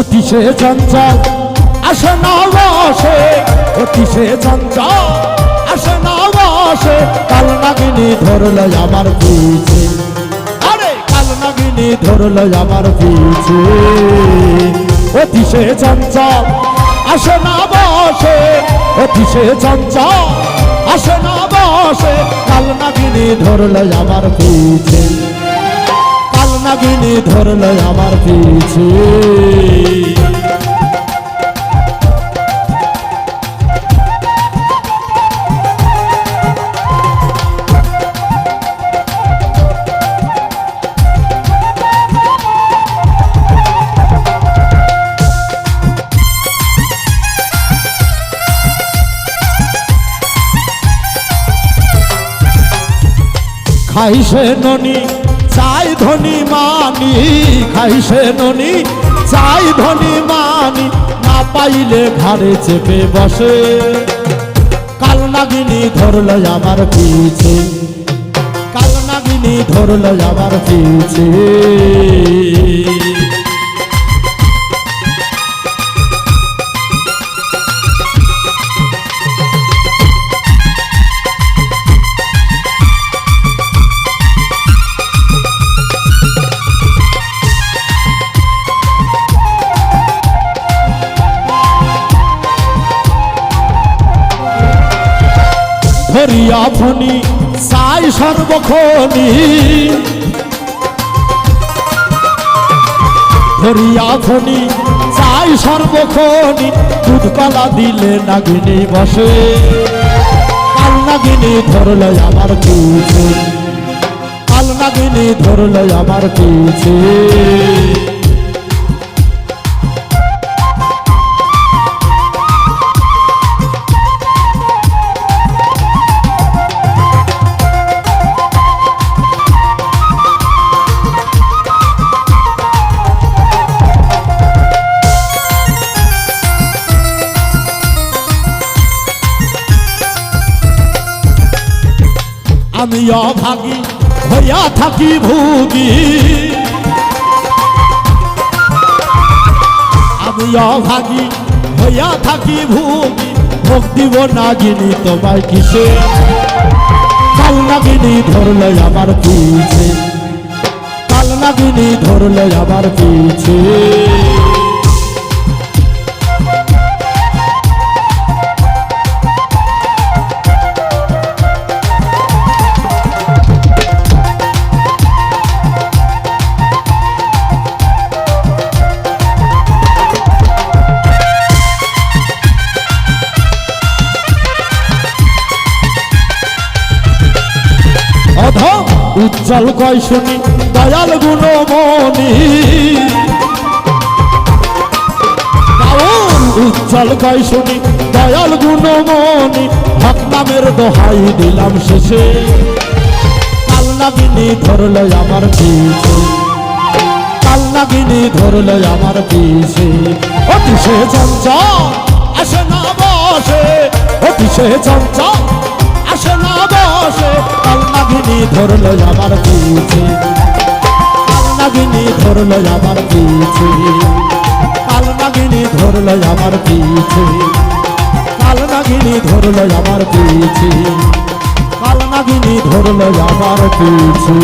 অতি সে চঞ্চল আসে বসে অতি সে চঞ্চল আসে বসে কাল নাগিনী ধরল আমার পিছে। আরে কাল নাগিনী ধরল আমার পিছে। অতিশে চঞ্চল আসে বসে অতি সে চঞ্চল আসে বসে কাল নাগিনী ধরল আমার পিছে। নাগিনী ধরল আমার পিছে। খাইছে ননি চাই ধনী মানি খাইছে ননি। চাই ধনী মানি, না পাইলে ঘাড়ে চেপে বসে। কাল নাগিনী ধরল আমার পিছে। কাল নাগিনী ধরল আমার পিছে। ধরিয়া ফনি সাই সর্বক্ষণি ধরিয়া ফনি চাই সর্বক্ষণি দুধ কলা দিলে নাগিনী বসে। কাল নাগিনী ধরল আমার পিছে কাল নাগিনী ধরল আমার পিছে আমি অভাগী হইয়া থাকি ভুগি। আমি অভাগী হইয়া থাকি ভুগি। ভোগ দিব নাগিনী তোমায় কিসে। কাল নাগিনী ধরল আমার পিছে। কাল নাগিনী ধরল আমার পিছে। উজ্জ্বল কয় শুনি, দয়াল গুণমণি। উজ্জ্বল কয় শুনি, দয়াল গুণমণি। হক নামের দোহাই দিলাম শেষে। কাল নাগিনী ধরল আমার পিছে। কাল নাগিনী ধরল আমার পিছে। অতি সে চঞ্চল, আসে না বসে। অতি সে চঞ্চল। নাগিনী ধরল আমার পিছে নাগিনী ধরল আমার পিছে কাল নাগিনী ধরল আমার পিছে কাল নাগিনী ধরল আমার পিছে কাল নাগিনী ধরল আমার পিছে